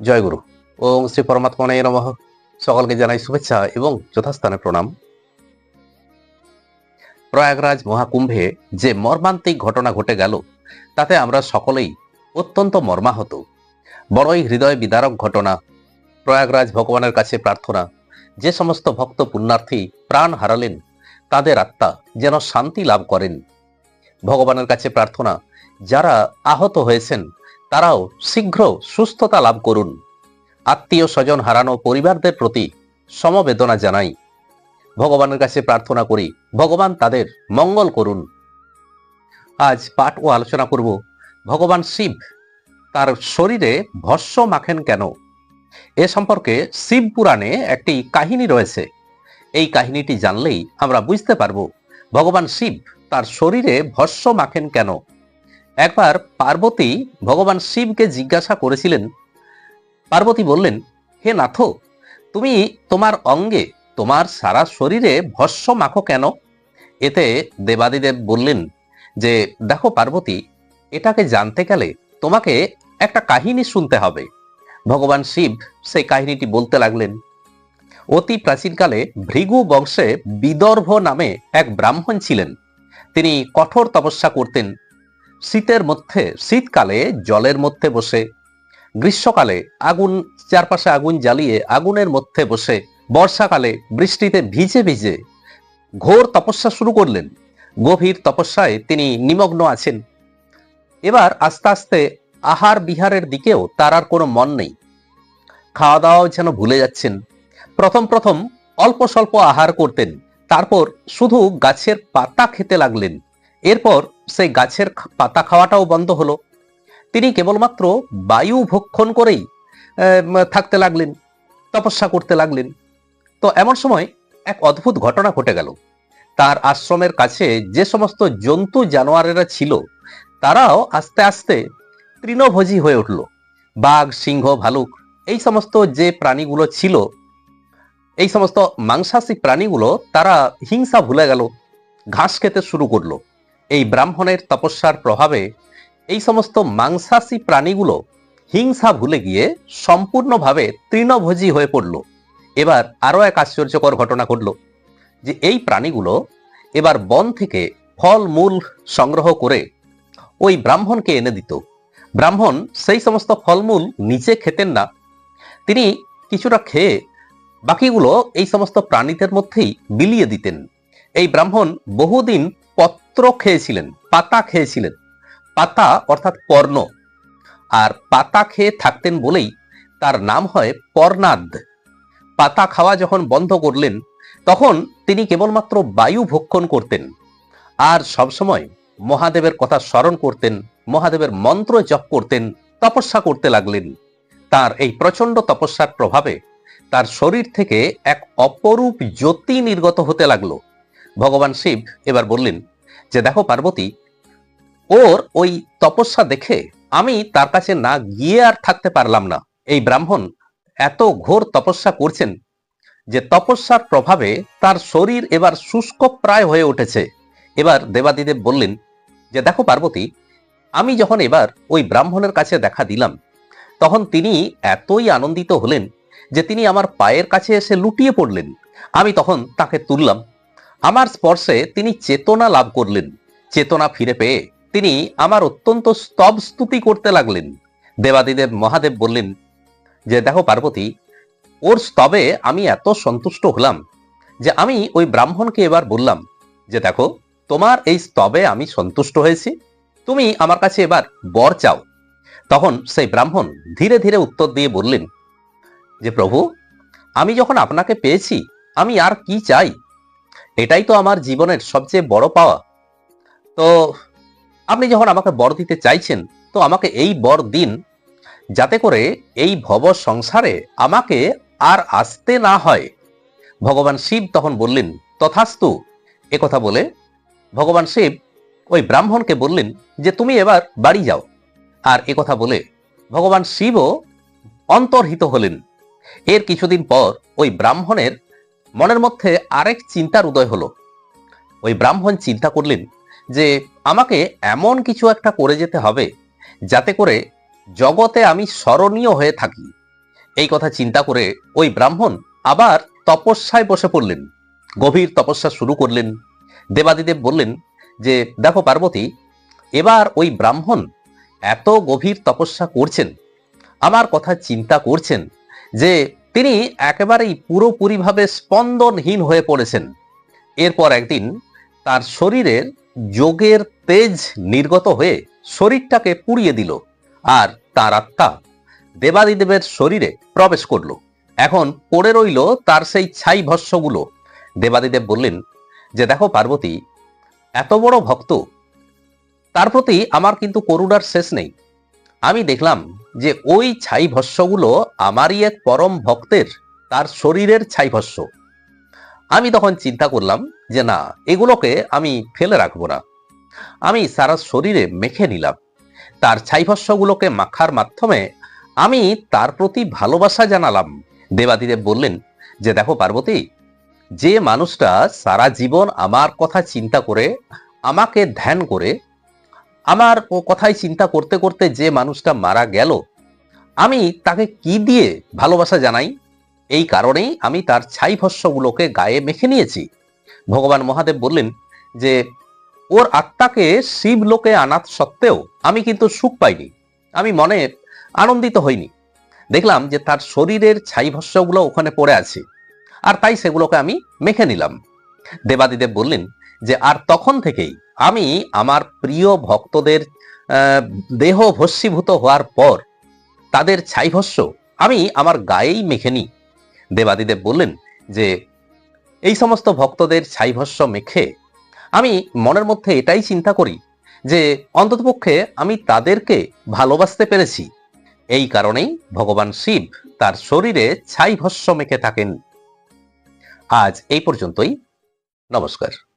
জয়গুরু। ওম শ্রী পরমাত্মনে নমঃ। সকলকে জানাই শুভেচ্ছা এবং যথাস্থানে প্রণাম। প্রয়াগরাজ মহাকুম্ভে যে মর্মান্তিক ঘটনা ঘটে গেল, তাতে আমরা সকলেই অত্যন্ত মর্মাহত। বড়ই হৃদয় বিদারক ঘটনা। প্রয়াগরাজ ভগবানের কাছে প্রার্থনা, যে সমস্ত ভক্ত পুণ্যার্থী প্রাণ হারালেন, তাদের আত্মা যেন শান্তি লাভ করেন। ভগবানের কাছে প্রার্থনা, যারা আহত হয়েছেন তারাও শীঘ্র সুস্থতা লাভ করুন। আত্মীয় স্বজন হারানো পরিবারদের প্রতি সমবেদনা জানাই। ভগবানের কাছে প্রার্থনা করি, ভগবান তাদের মঙ্গল করুন। আজ পাঠ ও আলোচনা করব, ভগবান শিব, তার শরীরে ভস্য মাখেন কেন? এ সম্পর্কে শিব পুরাণে একটি কাহিনী রয়েছে। এই কাহিনীটি জানলেই আমরা বুঝতে পারব, ভগবান শিব তার শরীরে ভস্য মাখেন কেন? একবার পার্বতী ভগবান শিবকে জিজ্ঞাসা করেছিলেন। পার্বতী বললেন, হে নাথ, তুমি তোমার অঙ্গে তোমার সারা শরীরে ভস্য মাখো কেন? এতে দেবাদিদেব বললেন যে, দেখো পার্বতী, এটাকে জানতে গেলে তোমাকে একটা কাহিনী শুনতে হবে। ভগবান শিব সেই কাহিনীটি বলতে লাগলেন। অতি প্রাচীনকালে ভৃগু বংশে বিদর্ভ নামে এক ব্রাহ্মণ ছিলেন। তিনি কঠোর তপস্যা করতেন। শীতের মধ্যে, শীতকালে জলের মধ্যে বসে, গ্রীষ্মকালে আগুন, চারপাশে আগুন জ্বালিয়ে আগুনের মধ্যে বসে, বর্ষাকালে বৃষ্টিতে ভিজে ভিজে ঘোর তপস্যা শুরু করলেন। গভীর তপস্যায় তিনি নিমগ্ন আছেন। এবার আস্তে আস্তে আহার বিহারের দিকেও তার আর কোনো মন নেই। খাওয়া দাওয়াও যেন ভুলে যাচ্ছেন। প্রথম প্রথম অল্প স্বল্প আহার করতেন। তারপর শুধু গাছের পাতা খেতে লাগলেন। এরপর সেই গাছের পাতা খাওয়াটাও বন্ধ হলো। তিনি কেবলমাত্র বায়ু ভক্ষণ করেই থাকতে লাগলেন, তপস্যা করতে লাগলেন। তো এমন সময় এক অদ্ভুত ঘটনা ঘটে গেল। তার আশ্রমের কাছে যে সমস্ত জন্তু জানোয়ারেরা ছিল, তারাও আস্তে আস্তে তৃণভোজী হয়ে উঠল। বাঘ, সিংহ, ভালুক, এই সমস্ত যে প্রাণীগুলো ছিল, এই সমস্ত মাংসাশী প্রাণীগুলো তারা হিংসা ভুলে গেল, ঘাস খেতে শুরু করল। এই ব্রাহ্মণের তপস্যার প্রভাবে এই সমস্ত মাংসাশী প্রাণীগুলো হিংসা ভুলে গিয়ে সম্পূর্ণভাবে তৃণভোজী হয়ে পড়ল। এবার আরও এক আশ্চর্যকর ঘটনা ঘটল যে এই প্রাণীগুলো এবার বন থেকে ফল মূল সংগ্রহ করে ওই ব্রাহ্মণকে এনে দিত। ব্রাহ্মণ সেই সমস্ত ফলমূল নিচে খেতেন না। তিনি কিছুটা খেয়ে বাকিগুলো এই সমস্ত প্রাণীদের মধ্যেই বিলিয়ে দিতেন। এই ব্রাহ্মণ বহুদিন পত্র খেয়েছিলেন, পাতা খেয়েছিলেন। পাতা অর্থাৎ পর্ণ আর পাতা খেয়ে থাকতেন বলেই তার নাম হয় পর্ণাদ। পাতা খাওয়া যখন বন্ধ করলেন, তখন তিনি কেবলমাত্র বায়ু ভক্ষণ করতেন। আর সবসময় মহাদেবের কথা স্মরণ করতেন, মহাদেবের মন্ত্র জপ করতেন, তপস্যা করতে লাগলেন। তার এই প্রচণ্ড তপস্যার প্রভাবে তার শরীর থেকে এক অপরূপ জ্যোতি নির্গত হতে লাগল। ভগবান শিব এবার বললেন যে দেখো পার্বতী, ওর ওই তপস্যা দেখে আমি তার কাছে না গিয়ে আর থাকতে পারলাম না। এই ব্রাহ্মণ এত ঘোর তপস্যা করছেন যে তপস্যার প্রভাবে তার শরীর এবার শুষ্ক প্রায় হয়ে উঠেছে। এবার দেবাদিদেব বললেন, যে দেখো পার্বতী, আমি যখন এবার ওই ব্রাহ্মণের কাছে দেখা দিলাম, তখন তিনি এতই আনন্দিত হলেন যে তিনি আমার পায়ের কাছে এসে লুটিয়ে পড়লেন। আমি তখন তাকে তুললাম আমার স্পর্শে তিনি চেতনা লাভ করলেন। চেতনা ফিরে পেয়ে তিনি আমার অত্যন্ত স্তব স্তুতি করতে লাগলেন। দেবাদিদেব মহাদেব বললেন, যে দেখো পার্বতী, ওর স্তবে আমি এত সন্তুষ্ট হলাম যে আমি ওই ব্রাহ্মণকে এবার বললাম যে দেখো, তোমার এই স্তবে আমি সন্তুষ্ট হয়েছি, তুমি আমার কাছে এবার বর চাও। তখন সেই ব্রাহ্মণ ধীরে ধীরে উত্তর দিয়ে বললেন, যে প্রভু, আমি যখন আপনাকে পেয়েছি, আমি আর কি চাই? এটাই তো আমার জীবনের সবচেয়ে বড় পাওয়া। তো আপনি যখন আমাকে বর দিতে চাইছেন, তো আমাকে এই বর দিন, যাতে করে এই ভব সংসারে আমাকে আর আসতে না হয়। ভগবান শিব তখন বললেন, তথাস্তু। কথা বলে ভগবান শিব ওই ব্রাহ্মণকে বললেন যে, তুমি এবার বাড়ি যাও। আর কথা বলে ভগবান শিবও অন্তর্হিত হলেন। এর কিছুদিন পর ওই ব্রাহ্মণের মনের মধ্যে আরেক চিন্তার উদয় হলো। ওই ব্রাহ্মণ চিন্তা করলেন যে, আমাকে এমন কিছু একটা করে যেতে হবে যাতে করে জগতে আমি স্মরণীয় হয়ে থাকি। এই কথা চিন্তা করে ওই ব্রাহ্মণ আবার তপস্যায় বসে পড়লেন। গভীর তপস্যা শুরু করলেন। দেবাদিদেব বললেন যে, দেখো পার্বতী, এবার ওই ব্রাহ্মণ এত গভীর তপস্যা করছেন, আমার কথা চিন্তা করছেন যে তিনি একেবারেই পুরোপুরিভাবে স্পন্দনহীন হয়ে পড়েছেন। এরপর একদিন তার শরীরের যোগের তেজ নির্গত হয়ে শরীরটাকে পুড়িয়ে দিল আর তার আত্মা দেবাদিদেবের শরীরে প্রবেশ করল। এখন পড়ে রইল তার সেই ছাই ভস্যগুলো। দেবাদিদেব বললেন, যে দেখো পার্বতী, এত বড় ভক্ত, তার প্রতি আমার কিন্তু করুণার শেষ নেই। আমি দেখলাম যে ওই ছাই ভস্যগুলো আমারই এক পরম ভক্তের, তার শরীরের ছাই ভস্য আমি তখন চিন্তা করলাম যে না, এগুলোকে আমি ফেলে রাখব না। আমি সারা শরীরে মেখে নিলাম। তার ছাইভস্যগুলোকে মাখার মাধ্যমে আমি তার প্রতি ভালোবাসা জানালাম। দেবাদিদেব বললেন, যে দেখো পার্বতী, যে মানুষটা সারা জীবন আমার কথা চিন্তা করে, আমাকে ধ্যান করে আমার ও কথাই চিন্তা করতে করতে যে মানুষটা মারা গেল, আমি তাকে কি দিয়ে ভালোবাসা জানাই? এই কারণেই আমি তার ছাই ভস্যগুলোকে গায়ে মেখে নিয়েছি। ভগবান মহাদেব বললেন যে, ওর আত্মাকে শিবলোকে আনাত সত্ত্বেও আমি কিন্তু সুখ পাইনি। আমি মনে আনন্দিত হইনি। দেখলাম যে তার শরীরের ছাই ভস্যগুলো ওখানে পড়ে আছে, আর তাই সেগুলোকে আমি মেখে নিলাম। দেবাদিদেব বললেন যে, আর তখন থেকেই আমি আমার প্রিয় ভক্তদের দেহ ভস্মীভূত হওয়ার পর তাদের ছাই ছাইভস্য আমি আমার গায়েই মেখে নিই। দেবাদিদেব বললেন যে, এই সমস্ত ভক্তদের ছাইভস্য মেখে আমি মনের মধ্যে এটাই চিন্তা করি যে, অন্ততপক্ষে আমি তাদেরকে ভালোবাসতে পেরেছি। এই কারণেই ভগবান শিব তার শরীরে ছাই ভস্য মেখে থাকেন। আজ এই পর্যন্তই। নমস্কার।